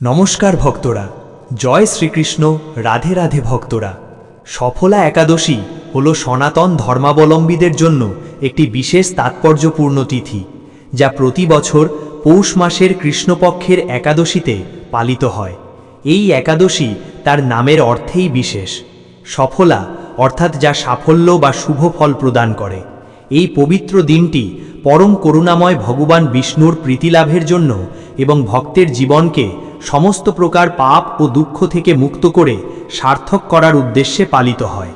নমস্কার ভক্তরা। জয় শ্রীকৃষ্ণ, রাধে রাধে ভক্তরা। সফলা একাদশী হল সনাতন ধর্মাবলম্বীদের জন্য একটি বিশেষ তাৎপর্যপূর্ণ তিথি, যা প্রতি বছর পৌষ মাসের কৃষ্ণপক্ষের একাদশীতে পালিত হয়। এই একাদশী তার নামের অর্থেই বিশেষ। সফলা অর্থাৎ যা সাফল্য বা শুভ ফল প্রদান করে। এই পবিত্র দিনটি পরম করুণাময় ভগবান বিষ্ণুর প্রীতিলাভের জন্য এবং ভক্তের জীবনকে সমস্ত প্রকার পাপ ও দুঃখ থেকে মুক্ত করে সার্থক করার উদ্দেশ্যে পালিত হয়।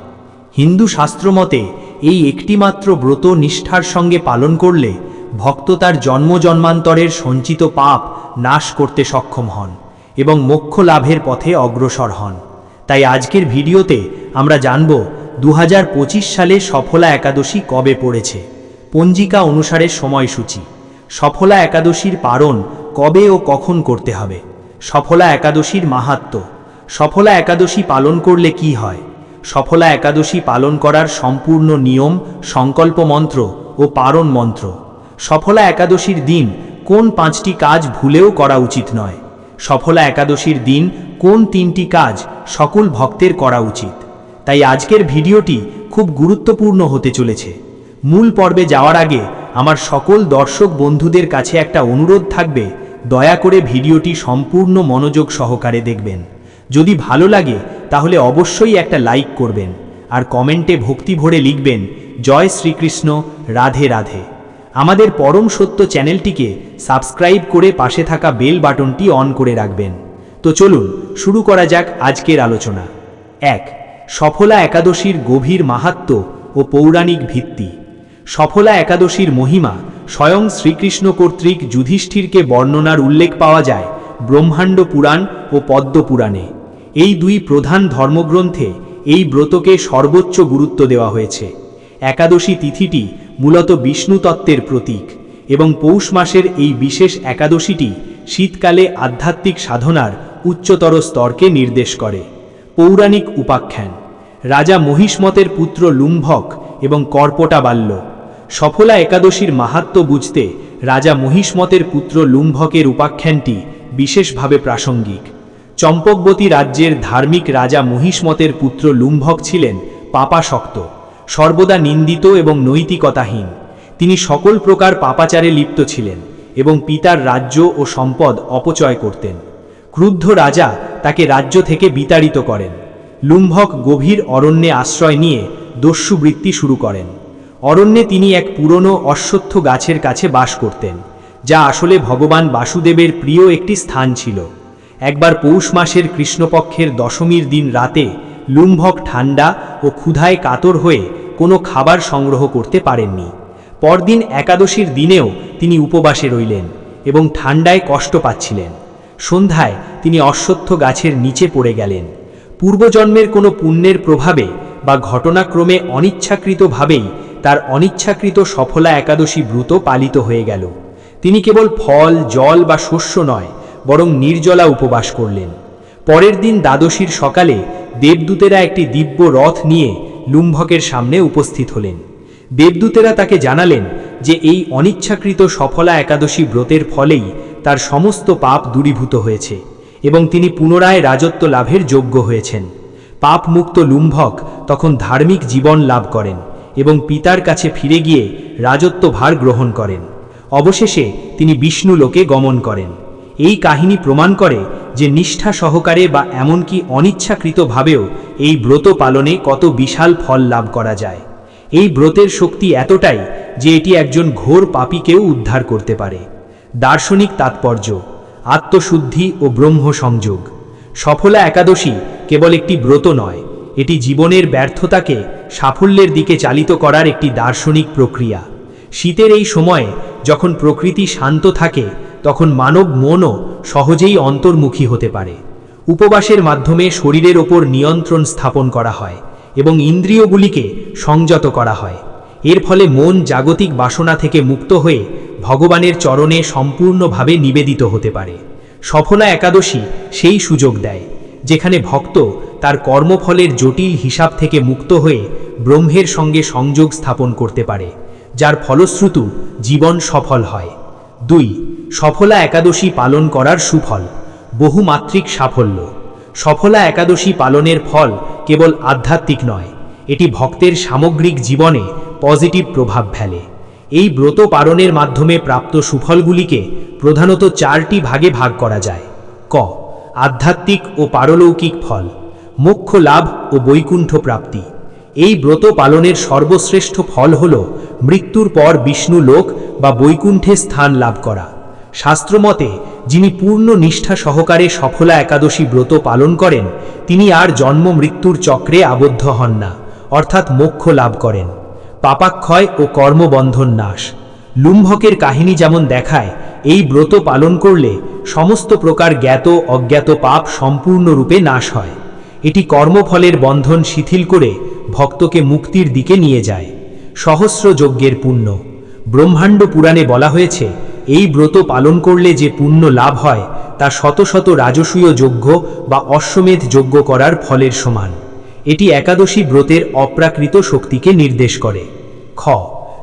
হিন্দু শাস্ত্রমতে এই একটিমাত্র ব্রত নিষ্ঠার সঙ্গে পালন করলে ভক্ত তার জন্ম জন্মান্তরের সঞ্চিত পাপ নাশ করতে সক্ষম হন এবং মোক্ষ লাভের পথে অগ্রসর হন। তাই আজকের ভিডিওতে আমরা জানব দু হাজার পঁচিশ সালে সফলা একাদশী কবে পড়েছে। পঞ্জিকা অনুসারে সময়সূচি। সফলা একাদশীর পারণ কবে ও কখন করতে হবে? সফলা একাদশীর মাহাত্ম্য সফলা একাদশী পালন করলে কি হয়? সফলা একাদশী পালন করার সম্পূর্ণ নিয়ম, সংকল্প মন্ত্র ও পারণ মন্ত্র। সফলা একাদশীর দিন কোন পাঁচটি কাজ ভুলেও করা উচিত নয়। সফলা একাদশীর দিন কোন তিনটি কাজ সকল ভক্তের করা উচিত। তাই আজকের ভিডিওটি খুব গুরুত্বপূর্ণ হতে চলেছে। মূল পর্বে যাওয়ার আগে আমার সকল দর্শক বন্ধুদের কাছে একটা অনুরোধ থাকবে দয়া করে ভিডিওটি সম্পূর্ণ মনোযোগ সহকারে দেখবেন। যদি ভালো লাগে, তাহলে অবশ্যই একটা লাইক করবেন, আর কমেন্টে ভক্তি ভরে লিখবেন, জয় শ্রীকৃষ্ণ, রাধে রাধে। আমাদের পরম সত্য চ্যানেলটিকে সাবস্ক্রাইব করে পাশে থাকা বেল বাটনটি অন করে রাখবেন। তো চলুন, শুরু করা যাক আজকের আলোচনা। এক, সফলা একাদশীর গভীর মাহাত্ম্য ও পৌরাণিক ভিত্তি। সফলা একাদশীর মহিমা স্বয়ং শ্রীকৃষ্ণ কর্তৃক যুধিষ্ঠিরকে বর্ণনার উল্লেখ পাওয়া যায় ব্রহ্মাণ্ড পুরাণ ও পদ্ম পুরাণে। এই দুই প্রধান ধর্মগ্রন্থে এই ব্রতকে সর্বোচ্চ গুরুত্ব দেওয়া হয়েছে। একাদশী তিথিটি মূলত বিষ্ণু তত্ত্বের প্রতীক এবং পৌষ মাসের এই বিশেষ একাদশীটি শীতকালে আধ্যাত্মিক সাধনার উচ্চতর স্তরকে নির্দেশ করে। পৌরাণিক উপাখ্যান। রাজা মহিষ্মতের পুত্র লুম্ভক এবং কর্পটা বাল্য। সফলা একাদশীর মাহাত্ম্য বুঝতে রাজা মহিষ্মতের পুত্র লুম্ভকের উপাখ্যানটি বিশেষভাবে প্রাসঙ্গিক। চম্পকবতী রাজ্যের ধার্মিক রাজা মহিষ্মতের পুত্র লুম্ভক ছিলেন পাপাসক্ত সর্বদা নিন্দিত এবং নৈতিকতাহীন। তিনি সকল প্রকার পাপাচারে লিপ্ত ছিলেন এবং পিতার রাজ্য ও সম্পদ অপচয় করতেন। ক্রুদ্ধ রাজা তাকে রাজ্য থেকে বিতাড়িত করেন। লুম্ভক গভীর অরণ্যে আশ্রয় নিয়ে দস্যুবৃত্তি শুরু করেন। অরণ্যে তিনি এক পুরনো অশ্বত্থ গাছের কাছে বাস করতেন, যা আসলে ভগবান বাসুদেবের প্রিয় একটি স্থান ছিল। একবার পৌষ মাসের কৃষ্ণপক্ষের দশমীর দিন রাতে লুম্ভক ঠান্ডা ও ক্ষুধায় কাতর হয়ে কোনো খাবার সংগ্রহ করতে পারেননি। পরদিন একাদশীর দিনেও তিনি উপবাসে রইলেন এবং ঠান্ডায় কষ্ট পাচ্ছিলেন। সন্ধ্যায় তিনি অশ্বত্থ গাছের নিচে পড়ে গেলেন। পূর্বজন্মের কোনো পুণ্যের প্রভাবে বা ঘটনাক্রমে অনিচ্ছাকৃতভাবেই তার অনিচ্ছাকৃত সফলা একাদশী ব্রত পালিত হয়ে গেল। তিনি কেবল ফল, জল বা শস্য নয়, বরং নির্জলা উপবাস করলেন। পরের দিন দ্বাদশীর সকালে দেবদূতেরা একটি দিব্য রথ নিয়ে লুম্ভকের সামনে উপস্থিত হলেন। দেবদূতেরা তাকে জানালেন যে এই অনিচ্ছাকৃত সফলা একাদশী ব্রতের ফলেই তার সমস্ত পাপ দূরীভূত হয়েছে এবং তিনি পুনরায় রাজত্ব লাভের যোগ্য হয়েছেন। পাপমুক্ত লুম্ভক তখন ধার্মিক জীবন লাভ করেন। এবং পিতার কাছে ফিরে গিয়ে রাজত্ব ভার গ্রহণ করেন। অবশেষে তিনি বিষ্ণু লোকে গমন করেন। এই কাহিনী প্রমাণ করে যে নিষ্ঠা সহকারে বা এমনকি অনিচ্ছাকৃতভাবেও এই ব্রত পালনে কত বিশাল ফল লাভ করা যায়। এই ব্রতের শক্তি এতটাই যে এটি একজন ঘোর পাপীকেও উদ্ধার করতে পারে। দার্শনিক তাৎপর্য, আত্মশুদ্ধি ও ব্রহ্ম সংযোগ সফলা একাদশী কেবল একটি ব্রত নয় এটি জীবনের ব্যর্থতাকে সাফল্যের দিকে চালিত করার একটি দার্শনিক প্রক্রিয়া। শীতের এই সময়ে যখন প্রকৃতি শান্ত থাকে, তখন মানব মনও সহজেই অন্তর্মুখী হতে পারে। উপবাসের মাধ্যমে শরীরের ওপর নিয়ন্ত্রণ স্থাপন করা হয় এবং ইন্দ্রিয়গুলিকে সংযত করা হয়। এর ফলে মন জাগতিক বাসনা থেকে মুক্ত হয়ে ভগবানের চরণে সম্পূর্ণভাবে নিবেদিত হতে পারে। সফলা একাদশী সেই সুযোগ দেয়, যেখানে ভক্ত তার কর্মফলের জটিল হিসাব থেকে মুক্ত হয়ে ব্রহ্মের সঙ্গে সংযোগ স্থাপন করতে পারে, যার ফলশ্রুতু জীবন সফল হয়। দুই, সফলা একাদশী পালন করার সুফল বহুমাত্রিক সাফল্য। সফলা একাদশী পালনের ফল কেবল আধ্যাত্মিক নয়, এটি ভক্তের সামগ্রিক জীবনে পজিটিভ প্রভাব ফেলে। এই ব্রত পালনের মাধ্যমে প্রাপ্ত সুফলগুলিকে প্রধানত চারটি ভাগে ভাগ করা যায়। ক, আধ্যাত্মিক ও পারলৌকিক ফল। মোক্ষ লাভ ও বৈকুণ্ঠ প্রাপ্তি। এই ব্রত পালনের সর্বশ্রেষ্ঠ ফল হল মৃত্যুর পর বিষ্ণু লোক বা বৈকুণ্ঠে স্থান লাভ করা। শাস্ত্রমতে, যিনি পূর্ণ নিষ্ঠা সহকারে সফলা একাদশী ব্রত পালন করেন, তিনি আর জন্ম মৃত্যুর চক্রে আবদ্ধ হন না, অর্থাৎ মোক্ষ লাভ করেন। পাপাক্ষয় ও কর্মবন্ধন নাশ। লুম্ভকের কাহিনী যেমন দেখায়, এই ব্রত পালন করলে সমস্ত প্রকার জ্ঞাত অজ্ঞাত পাপ সম্পূর্ণরূপে নাশ হয়। এটি কর্মফলের বন্ধন শিথিল করে ভক্তকে মুক্তির দিকে নিয়ে যায়। সহস্র যজ্ঞের পুণ্য। ব্রহ্মাণ্ড পুরাণে বলা হয়েছে, এই ব্রত পালন করলে যে পুণ্য লাভ হয়, তা শত শত রাজসূয় যজ্ঞ বা অশ্বমেধ যজ্ঞ করার ফলের সমান। এটি একাদশী ব্রতের অপ্রাকৃত শক্তিকে নির্দেশ করে। খ,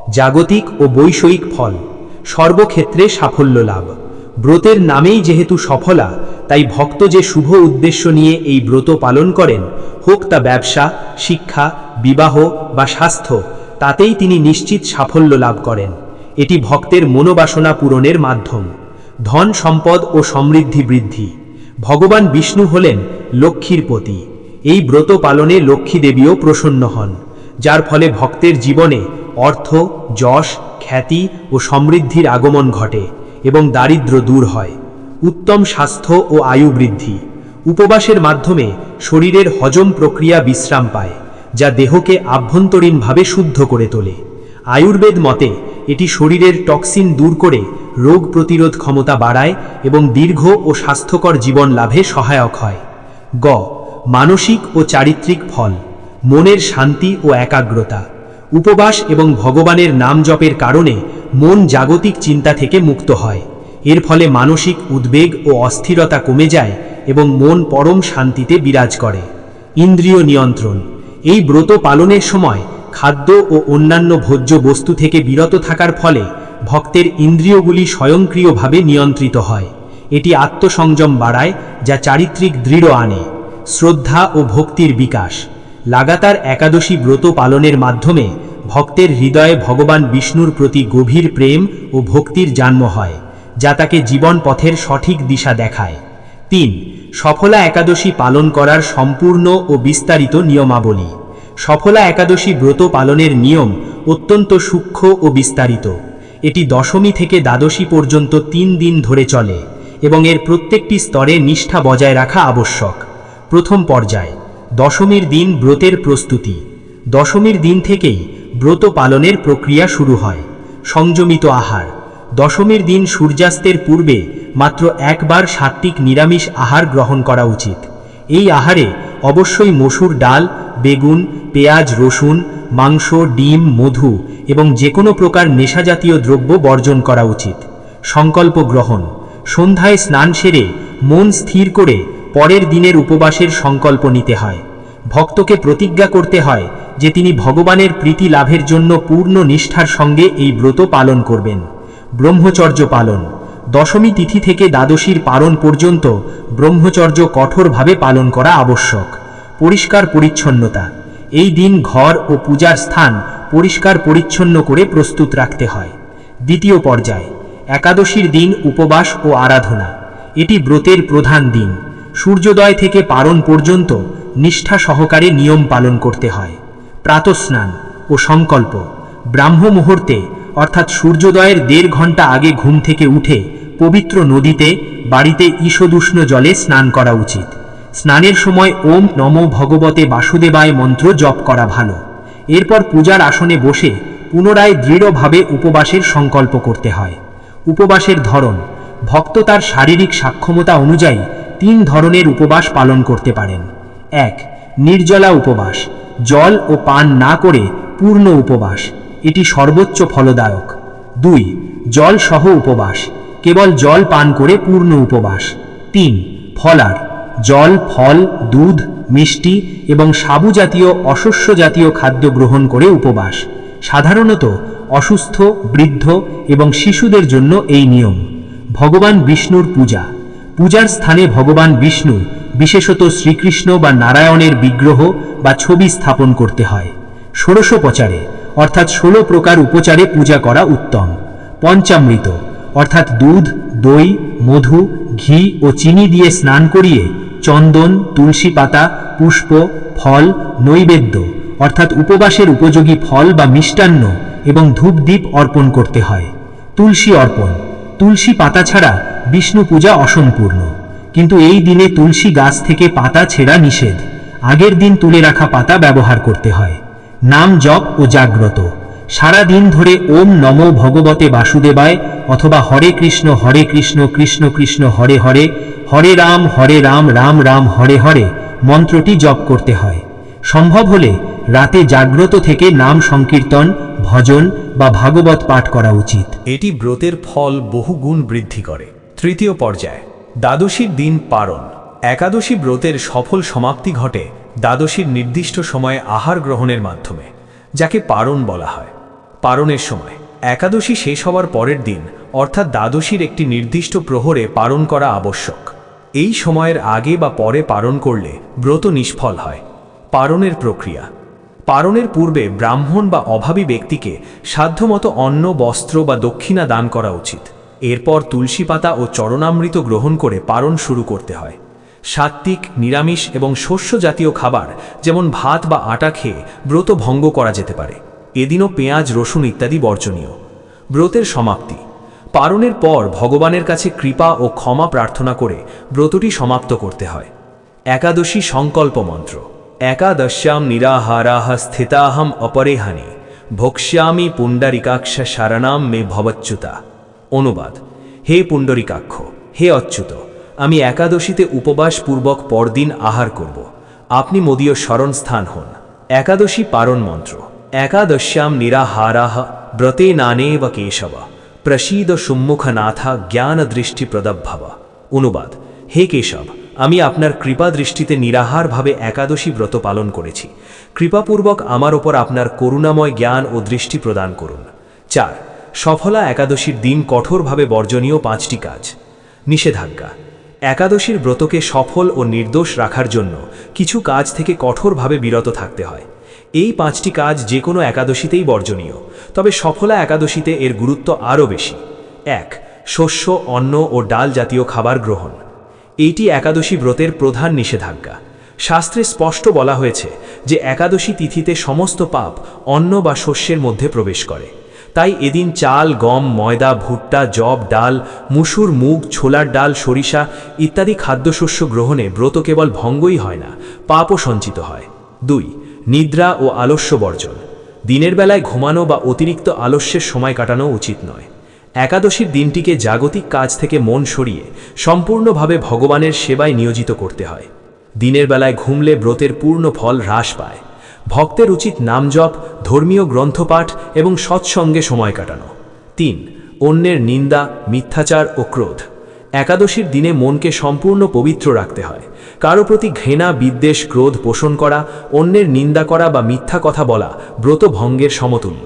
জাগতিক ও বৈষয়িক ফল। সর্বক্ষেত্রে সাফল্য লাভ। ব্রতের নামেই যেহেতু সফলা, তাই ভক্ত যে শুভ উদ্দেশ্য নিয়ে এই ব্রত পালন করেন, হোক তা ব্যবসা, শিক্ষা, বিবাহ বা স্বাস্থ্য, তাতেই তিনি নিশ্চিত সাফল্য লাভ করেন। এটি ভক্তের মনোবাসনা পূরণের মাধ্যম। ধন সম্পদ ও সমৃদ্ধি বৃদ্ধি। ভগবান বিষ্ণু হলেন লক্ষ্মীর পতি। এই ব্রত পালনে লক্ষ্মী দেবীও প্রসন্ন হন, যার ফলে ভক্তের জীবনে অর্থ, যশ, খ্যাতি ও সমৃদ্ধির আগমন ঘটে। এবং দারিদ্র দূর হয়। উত্তম স্বাস্থ্য ও আয়ু বৃদ্ধি। উপবাসের মাধ্যমে শরীরের হজম প্রক্রিয়া বিশ্রাম পায়, যা দেহকে আভ্যন্তরীণভাবে শুদ্ধ করে তোলে। আয়ুর্বেদ মতে, এটি শরীরের টক্সিন দূর করে রোগ প্রতিরোধ ক্ষমতা বাড়ায় এবং দীর্ঘ ও স্বাস্থ্যকর জীবন লাভে সহায়ক হয়। গ, মানসিক ও চারিত্রিক ফল, মনের শান্তি ও একাগ্রতা। উপবাস এবং ভগবানের নাম জপের কারণে মন জাগতিক চিন্তা থেকে মুক্ত হয়। এর ফলে মানসিক উদ্বেগ ও অস্থিরতা কমে যায় এবং মন পরম শান্তিতে বিরাজ করে। ইন্দ্রিয় নিয়ন্ত্রণ। এই ব্রত পালনের সময় খাদ্য ও অন্যান্য ভোজ্য বস্তু থেকে বিরত থাকার ফলে ভক্তের ইন্দ্রিয়গুলি স্বয়ংক্রিয়ভাবে নিয়ন্ত্রিত হয়। এটি আত্মসংযম বাড়ায়, যা চারিত্রিক দৃঢ় আনে। শ্রদ্ধা ও ভক্তির বিকাশ। লাগাতার একাদশী ব্রত পালনের মাধ্যমে ভক্তের হৃদয়ে ভগবান বিষ্ণুর প্রতি গভীর প্রেম ও ভক্তির জন্ম হয়, যা তাকে জীবন পথের সঠিক দিশা দেখায়। তিন, সফলা একাদশী পালন করার সম্পূর্ণ ও বিস্তারিত নিয়মাবলী। সফলা একাদশী ব্রত পালনের নিয়ম অত্যন্ত সূক্ষ্ম ও বিস্তারিত। এটি দশমী থেকে দ্বাদশী পর্যন্ত তিন দিন ধরে চলে এবং এর প্রত্যেকটি স্তরে নিষ্ঠা বজায় রাখা আবশ্যক। প্রথম পর্যায়, দশমীর দিন ব্রতের প্রস্তুতি। দশমীর দিন থেকেই ব্রত পালনের প্রক্রিয়া শুরু হয়। সংযমিত আহার। দশমীর দিন সূর্যাস্তের পূর্বে মাত্র একবার সাত্ত্বিক নিরামিষ আহার গ্রহণ করা উচিত। এই আহারে অবশ্যই মসুর ডাল, বেগুন, পেঁয়াজ, রসুন, মাংস, ডিম, মধু এবং যে কোনো প্রকার নেশাজাতীয় দ্রব্য বর্জন করা উচিত। সংকল্প গ্রহণ। সন্ধ্যায় স্নান সেরে মন স্থির করে পরের দিনের উপবাসের সংকল্প নিতে হয়। ভক্তকে প্রতিজ্ঞা করতে হয় যে তিনি ভগবানের প্রীতি লাভের জন্য পূর্ণ নিষ্ঠার সঙ্গে এই ব্রত পালন করবেন। ব্রহ্মচর্য পালন। দশমী তিথি থেকে দ্বাদশীর পালন পর্যন্ত ব্রহ্মচর্য কঠোরভাবে পালন করা আবশ্যক। পরিষ্কার পরিচ্ছন্নতা। এই দিন ঘর ও পূজার স্থান পরিষ্কার পরিচ্ছন্ন করে প্রস্তুত রাখতে হয়। দ্বিতীয় পর্যায়। একাদশীর দিন উপবাস ও আরাধনা। এটি ব্রতের প্রধান দিন। সূর্যোদয় থেকে পারণ পর্যন্ত নিষ্ঠা সহকারে নিয়ম পালন করতে হয়। প্রাতস্নান ও সংকল্প। ব্রাহ্ম মুহূর্তে, অর্থাৎ সূর্যোদয়ের দেড় ঘণ্টা আগে ঘুম থেকে উঠে পবিত্র নদীতে, বাড়িতে ঈশদুষ্ণ জলে স্নান করা উচিত। স্নানের সময় ওম নম ভগবতে বাসুদেবায় মন্ত্র জপ করা ভালো। এরপর পূজার আসনে বসে পুনরায় দৃঢ়ভাবে উপবাসের সংকল্প করতে হয়। উপবাসের ধরন। ভক্ত তার শারীরিক সাক্ষমতা অনুযায়ী তিন ধরনের উপবাস পালন করতে পারেন। এক, নির্জলা উপবাস। জল ও পান না করে পূর্ণ উপবাস। এটি সর্বোচ্চ ফলদায়ক। দুই, জল সহ উপবাস। কেবল জল পান করে পূর্ণ উপবাস। তিন, ফলার। জল, ফল, দুধ, মিষ্টি এবং সাবু জাতীয় অশস্য জাতীয় খাদ্য গ্রহণ করে উপবাস। সাধারণত অসুস্থ, বৃদ্ধ এবং শিশুদের জন্য এই নিয়ম। ভগবান বিষ্ণুর পূজা। পূজার স্থানে ভগবান বিষ্ণু বিশেষত শ্রীকৃষ্ণ বা নারায়ণের বিগ্রহ বা ছবি স্থাপন করতে হয়। ষোড়শোপচারে অর্থাৎ ষোলো প্রকার উপচারে পূজা করা উত্তম। পঞ্চামৃত, অর্থাৎ দুধ, দই, মধু, ঘি ও চিনি দিয়ে স্নান করিয়ে চন্দন, তুলসী পাতা, পুষ্প, ফল, নৈবেদ্য, অর্থাৎ উপবাসের উপযোগী ফল বা মিষ্টান্ন এবং ধূপদীপ অর্পণ করতে হয়। তুলসী অর্পণ, তুলসী পাতা ছাড়া বিষ্ণু পূজা অসম্পূর্ণ। কিন্তু এই দিনে তুলসী গাছ থেকে পাতা ছেঁড়া নিষেধ। আগের দিন তুলে রাখা পাতা ব্যবহার করতে হয়। নাম জপ ও জাগ্রত। সারা দিন ধরে ওম নমো ভগবতে বাসুদেবায় অথবা হরে কৃষ্ণ হরে কৃষ্ণ কৃষ্ণ কৃষ্ণ, হরে হরে হরে রাম হরে রাম রাম রাম, হরে হরে মন্ত্রটি জপ করতে হয়। সম্ভব হলে রাতে জাগ্রত থেকে নাম সংকীর্তন, ভজন বা ভাগবত পাঠ করা উচিত। এটি ব্রতের ফল বহুগুণ বৃদ্ধি করে। তৃতীয় পর্যায় দ্বাদশীর দিন পারণ। একাদশী ব্রতের সফল সমাপ্তি ঘটে দ্বাদশীর নির্দিষ্ট সময়ে আহার গ্রহণের মাধ্যমে, যাকে পারণ বলা হয়। পারণের সময়, একাদশী শেষ হওয়ার পরের দিন, অর্থাৎ দ্বাদশীর একটি নির্দিষ্ট প্রহরে পারণ করা আবশ্যক। এই সময়ের আগে বা পরে পারণ করলে ব্রত নিষ্ফল হয়। পারণের প্রক্রিয়া, পারণের পূর্বে ব্রাহ্মণ বা অভাবী ব্যক্তিকে সাধ্যমতো অন্ন, বস্ত্র বা দক্ষিণা দান করা উচিত। এরপর তুলসী পাতা ও চরণামৃত গ্রহণ করে পারণ শুরু করতে হয়। সাত্ত্বিক, নিরামিষ এবং শস্য জাতীয় খাবার, যেমন ভাত বা আটা খেয়ে ব্রত ভঙ্গ করা যেতে পারে। এদিনও পেঁয়াজ, রসুন ইত্যাদি বর্জনীয়। ব্রতের সমাপ্তি। পারণের পর ভগবানের কাছে কৃপা ও ক্ষমা প্রার্থনা করে ব্রতটি সমাপ্ত করতে হয়। একাদশী সংকল্প মন্ত্র। একাদশ্যাম নিরাহারাহ স্থিতাহম অপরেহানি। ভক্ষ্যামি পুণ্ডরিকাক্ষ শারণাম মে ভবচ্যুতা। অনুবাদ। হে পুণ্ডরিকাক্ষ, হে অচ্যুত, আমি একাদশীতে উপবাসপূর্বক পরদিন আহার করব। আপনি মদীয় স্মরণ স্থান হন। একাদশী পারণ মন্ত্র। একাদশ্যাম নিরাহারাহ ব্রতে নানেব কেশব। প্রসীদ সম্মুখনাথা জ্ঞান দৃষ্টি প্রদভব অনুবাদ। হে কেশব, আমি আপনার কৃপা দৃষ্টিতে নিরাহারভাবে একাদশী ব্রত পালন করেছি। কৃপাপূর্বক আমার ওপর আপনার করুণাময় জ্ঞান ও দৃষ্টি প্রদান করুন। চার সফলা একাদশীর দিন কঠোরভাবে বর্জনীয় পাঁচটি কাজ। নিষেধাজ্ঞা। একাদশীর ব্রতকে সফল ও নির্দোষ রাখার জন্য কিছু কাজ থেকে কঠোরভাবে বিরত থাকতে হয়। এই পাঁচটি কাজ যে কোনো একাদশীতেই বর্জনীয়, তবে সফলা একাদশীতে এর গুরুত্ব আরও বেশি। এক, শস্য, অন্ন ও ডাল জাতীয় খাবার গ্রহণ। এইটি একাদশী ব্রতের প্রধান নিষেধাজ্ঞা। শাস্ত্রে স্পষ্ট বলা হয়েছে যে, একাদশী তিথিতে সমস্ত পাপ অন্ন বা শস্যের মধ্যে প্রবেশ করে। তাই এদিন চাল, গম, ময়দা, ভুট্টা জব ডাল, মুসুর, মুগ, ছোলার ডাল, সরিষা ইত্যাদি খাদ্যশস্য গ্রহণে ব্রত কেবল ভঙ্গই হয় না, পাপও সঞ্চিত হয়। দুই, নিদ্রা ও আলস্য বর্জন। দিনের বেলায় ঘুমানো বা অতিরিক্ত আলস্যের সময় কাটানো উচিত নয়। একাদশীর দিনটিকে জাগতিক কাজ থেকে মন সরিয়ে সম্পূর্ণভাবে ভগবানের সেবায় নিয়োজিত করতে হয়। দিনের বেলায় ঘুমলে ব্রতের পূর্ণ ফল হ্রাস পায়। ভক্তের উচিত নামজপ ধর্মীয় গ্রন্থপাঠ এবং সৎসঙ্গে সময় কাটানো। তিন, অন্যের নিন্দা, মিথ্যাচার ও ক্রোধ। একাদশীর দিনে মনকে সম্পূর্ণ পবিত্র রাখতে হয়। কারও প্রতি ঘৃণা, বিদ্বেষ, ক্রোধ পোষণ করা, অন্যের নিন্দা করা বা মিথ্যা কথা বলা ব্রত ভঙ্গের সমতুল্য।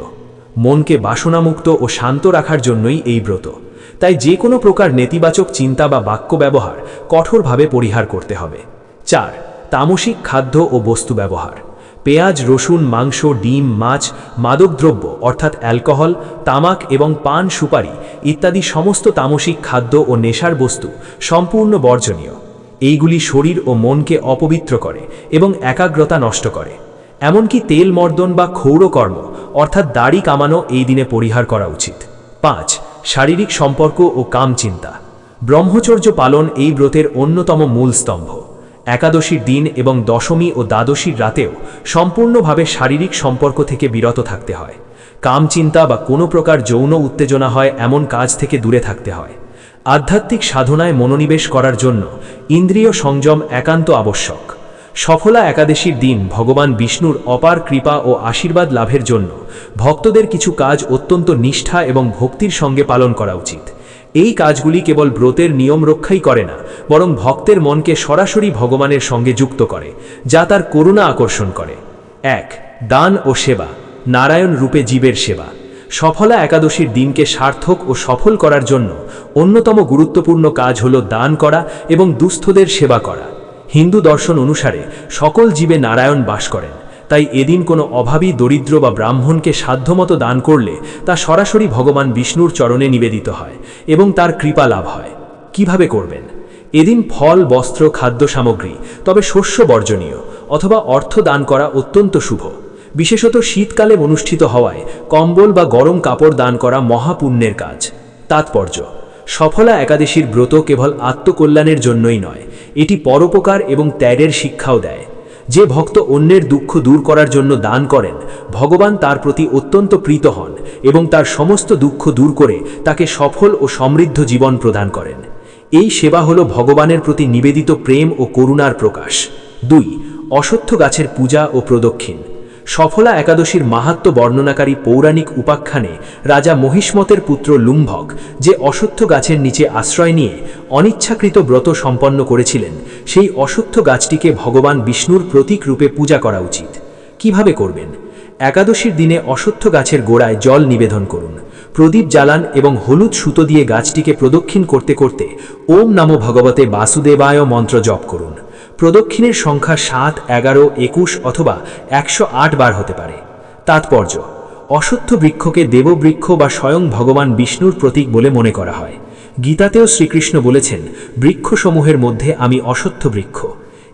মনকে বাসনামুক্ত ও শান্ত রাখার জন্যই এই ব্রত। তাই যে কোনো প্রকার নেতিবাচক চিন্তা বা বাক্য ব্যবহার কঠোরভাবে পরিহার করতে হবে। চার, তামসিক খাদ্য ও বস্তু ব্যবহার। পেঁয়াজ, রসুন, মাংস, ডিম, মাছ, মাদকদ্রব্য, অর্থাৎ অ্যালকোহল, তামাক এবং পান, সুপারি ইত্যাদি সমস্ত তামসিক খাদ্য ও নেশার বস্তু সম্পূর্ণ বর্জনীয়। এইগুলি শরীর ও মনকে অপবিত্র করে এবং একাগ্রতা নষ্ট করে। এমনকি তেল মর্দন বা ক্ষৌরকর্ম অর্থাৎ দাড়ি কামানো এই দিনে পরিহার করা উচিত। পাঁচ, শারীরিক সম্পর্ক ও কামচিন্তা। ব্রহ্মচর্য পালন এই ব্রতের অন্যতম মূল স্তম্ভ। একাদশীর দিন এবং দশমী ও দ্বাদশীর রাতেও সম্পূর্ণভাবে শারীরিক সম্পর্ক থেকে বিরত থাকতে হয়। কামচিন্তা বা কোনো প্রকার যৌন উত্তেজনা হয় এমন কাজ থেকে দূরে থাকতে হয়। আধ্যাত্মিক সাধনায় মনোনিবেশ করার জন্য ইন্দ্রিয় সংযম একান্ত আবশ্যক। সফলা একাদশীর দিন ভগবান বিষ্ণুর অপার কৃপা ও আশীর্বাদ লাভের জন্য ভক্তদের কিছু কাজ অত্যন্ত নিষ্ঠা এবং ভক্তির সঙ্গে পালন করা উচিত। এই কাজগুলি কেবল ব্রতের নিয়ম রক্ষাই করে না, বরং ভক্তের মনকে সরাসরি ভগবানের সঙ্গে যুক্ত করে, যা তার করুণা আকর্ষণ করে। এক, দান ও সেবা, নারায়ণ রূপে জীবের সেবা। সফলা একাদশীর দিনকে সার্থক ও সফল করার জন্য অন্যতম গুরুত্বপূর্ণ কাজ হল দান করা এবং দুস্থদের সেবা করা। হিন্দু দর্শন অনুসারে সকল জীবে নারায়ণ বাস করেন। তাই এদিন কোনো অভাবী, দরিদ্র বা ব্রাহ্মণকে সাধ্যমতো দান করলে তা সরাসরি ভগবান বিষ্ণুর চরণে নিবেদিত হয় এবং তার কৃপা লাভ হয়। কীভাবে করবেন? এদিন ফল, বস্ত্র, খাদ্য সামগ্রী, তবে শস্য বর্জনীয় অথবা অর্থ দান করা অত্যন্ত শুভ। বিশেষত শীতকালে অনুষ্ঠিত হওয়ায় কম্বল বা গরম কাপড় দান করা মহাপুণ্যের কাজ। তাৎপর্য, সফলা একাদশীর ব্রত কেবল আত্মকল্যাণের জন্যই নয়, এটি পরোপকার এবং ত্যাগের শিক্ষাও দেয়। যে ভক্ত অন্যের দুঃখ দূর করার জন্য দান করেন, ভগবান তার প্রতি অত্যন্ত প্রীত হন এবং তার সমস্ত দুঃখ দূর করে তাকে সফল ও সমৃদ্ধ জীবন প্রদান করেন। এই সেবা হল ভগবানের প্রতি নিবেদিত প্রেম ও করুণার প্রকাশ। দুই অসত্য গাছের পূজা ও প্রদক্ষিণ। সফলা একাদশীর মাহাত্ম বর্ণনাকারী পৌরাণিক উপাখ্যানে রাজা মহিষ্মতের পুত্র লুম্ভক যে অশ্বত্থ গাছের নিচে আশ্রয় নিয়ে অনিচ্ছাকৃত ব্রত সম্পন্ন করেছিলেন, সেই অশ্বত্থ গাছটিকে ভগবান বিষ্ণুর প্রতীক রূপে পূজা করা উচিত। কীভাবে করবেন? একাদশীর দিনে অশ্বত্থ গাছের গোড়ায় জল নিবেদন করুন। প্রদীপ জ্বালান এবং হলুদ সুতো দিয়ে গাছটিকে প্রদক্ষিণ করতে করতে ওম নমো ভগবতে বাসুদেবায় মন্ত্র জপ করুন। প্রদক্ষিণের সংখ্যা সাত, এগারো, একুশ অথবা একশো আট বার হতে পারে। তাৎপর্য অশ্বত্থ বৃক্ষকে দেববৃক্ষ বা স্বয়ং ভগবান বিষ্ণুর প্রতীক বলে মনে করা হয়। গীতাতেও শ্রীকৃষ্ণ বলেছেন, বৃক্ষসমূহের মধ্যে আমি অশ্বত্থ বৃক্ষ।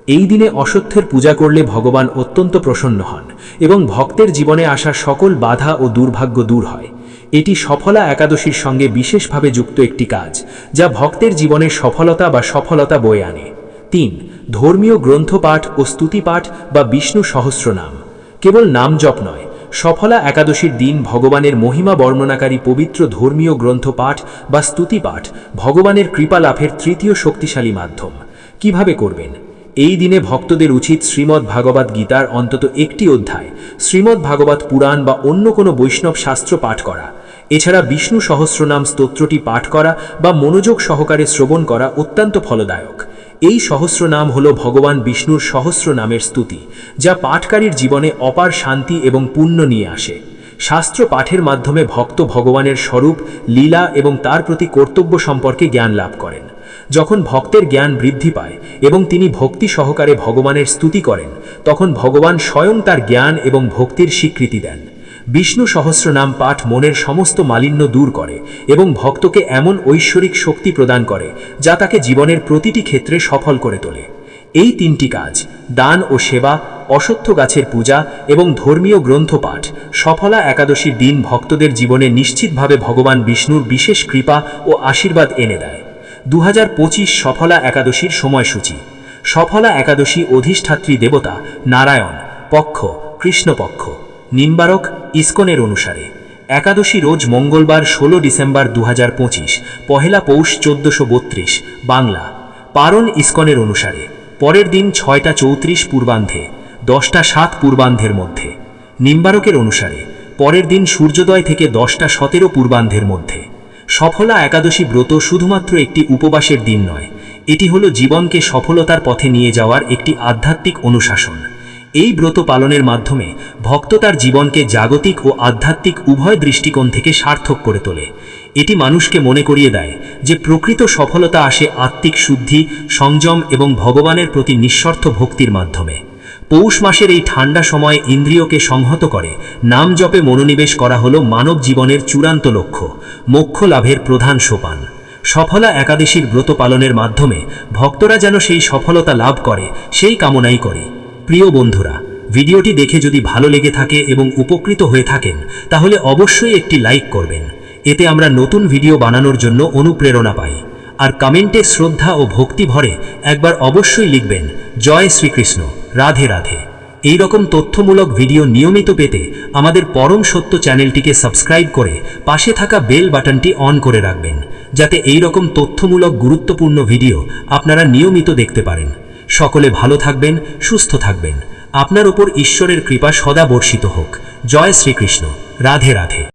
এই দিনে অশ্বত্থের পূজা করলে ভগবান অত্যন্ত প্রসন্ন হন এবং ভক্তের জীবনে আসা সকল বাধা ও দুর্ভাগ্য দূর হয়। এটি সফলা একাদশীর সঙ্গে বিশেষভাবে যুক্ত একটি কাজ, যা ভক্তের জীবনে সফলতা বা সফলতা বয়ে আনে। তিন, ধর্মীয় গ্রন্থপাঠ ও স্তুতিপাঠ বা বিষ্ণু সহস্রনাম। কেবল নাম জপ নয়, সফলা একাদশীর দিন ভগবানের মহিমা বর্ণনাকারী পবিত্র ধর্মীয় গ্রন্থপাঠ বা স্তুতিপাঠ ভগবানের কৃপা লাভের তৃতীয় শক্তিশালী মাধ্যম। কীভাবে করবেন? এই দিনে ভক্তদের উচিত শ্রীমদ্ ভাগবত গীতার অন্তত একটি অধ্যায়, শ্রীমদ্ ভাগবত পুরাণ বা অন্য কোনো বৈষ্ণব শাস্ত্র পাঠ করা। এছাড়া বিষ্ণু সহস্রনাম স্তোত্রটি পাঠ করা বা মনোযোগ সহকারে শ্রবণ করা অত্যন্ত ফলদায়ক। এই সহস্রনাম হল ভগবান বিষ্ণুর সহস্র নামের স্তুতি, যা পাঠকারীর জীবনে অপার শান্তি এবং পুণ্য নিয়ে আসে। শাস্ত্র পাঠের মাধ্যমে ভক্ত ভগবানের স্বরূপ, লীলা এবং তার প্রতি কর্তব্য সম্পর্কে জ্ঞান লাভ করেন। যখন ভক্তের জ্ঞান বৃদ্ধি পায় এবং তিনি ভক্তি সহকারে ভগবানের স্তুতি করেন, তখন ভগবান স্বয়ং তার জ্ঞান এবং ভক্তির স্বীকৃতি দেন। বিষ্ণু সহস্রনাম পাঠ মনের সমস্ত মালিন্য দূর করে এবং ভক্তকে এমন ঐশ্বরিক শক্তি প্রদান করে যা তাকে জীবনের প্রতিটি ক্ষেত্রে সফল করে তোলে। এই তিনটি কাজ, দান ও সেবা, অসত্য গাছের পূজা এবং ধর্মীয় গ্রন্থপাঠ সফলা একাদশীর দিন ভক্তদের জীবনে নিশ্চিতভাবে ভগবান বিষ্ণুর বিশেষ কৃপা ও আশীর্বাদ এনে দেয়। দু হাজার পঁচিশ সফলা একাদশীর সময়সূচি। সফলা একাদশী অধিষ্ঠাত্রী দেবতা নারায়ণ, পক্ষ, কৃষ্ণপক্ষ। নিম্বারক ইস্কনের অনুসারে, একাদশী রোজ মঙ্গলবার ষোলো ডিসেম্বর দু হাজার পঁচিশ, পহেলা পৌষ চোদ্দশো বত্রিশ, বাংলা। পারণ ইস্কনের অনুসারে, পরের দিন ছয়টা চৌত্রিশ পূর্বান্ধে, দশটা সাত পূর্বান্ধের মধ্যে। নিম্বারকের অনুসারে, পরের দিন সূর্যোদয় থেকে দশটা সতেরো পূর্বান্ধের মধ্যে। সফলা একাদশী ব্রত শুধুমাত্র একটি উপবাসের দিন নয়, এটি হলো জীবনকে সফলতার পথে নিয়ে যাওয়ার একটি আধ্যাত্মিক অনুশাসন। এই ব্রত পালনের মাধ্যমে ভক্ত তার জীবনকে জাগতিক ও আধ্যাত্মিক উভয় দৃষ্টিকোণ থেকে সার্থক করে তোলে। এটি মানুষকে মনে করিয়ে দেয় যে প্রকৃত সফলতা আসে আত্মিক শুদ্ধি, সংযম এবং ভগবানের প্রতি নিঃস্বার্থ ভক্তির মাধ্যমে। পৌষ মাসের এই ঠান্ডা সময়ে ইন্দ্রিয়কে সংহত করে নাম জপে মনোনিবেশ করা হল মানব জীবনের চূড়ান্ত লক্ষ্য, মোক্ষ লাভের প্রধান সোপান। সফলা একাদশীর ব্রত পালনের মাধ্যমে ভক্তরা যেন সেই সফলতা লাভ করে, সেই কামনাই করে। প্রিয় বন্ধুরা, ভিডিওটি দেখে যদি ভালো লেগে থাকে এবং উপকৃত হয়ে থাকেন, তাহলে অবশ্যই একটি লাইক করবেন। এতে আমরা নতুন ভিডিও বানানোর জন্য অনুপ্রেরণা পাই। আর কমেন্টে শ্রদ্ধা ও ভক্তি ভরে একবার অবশ্যই লিখবেন, জয় শ্রীকৃষ্ণ, রাধে রাধে। এই রকম তথ্যমূলক ভিডিও নিয়মিত পেতে আমাদের পরম সত্য চ্যানেলটিকে সাবস্ক্রাইব করে পাশে থাকা বেল বাটনটি অন করে রাখবেন, যাতে এই রকম তথ্যমূলক গুরুত্বপূর্ণ ভিডিও আপনারা নিয়মিত দেখতে পারেন। সকলে ভালো থাকবেন, সুস্থ থাকবেন। আপনার ওপর ঈশ্বরের কৃপা সদা বর্ষিত হোক। জয় শ্রীকৃষ্ণ। রাধে রাধে।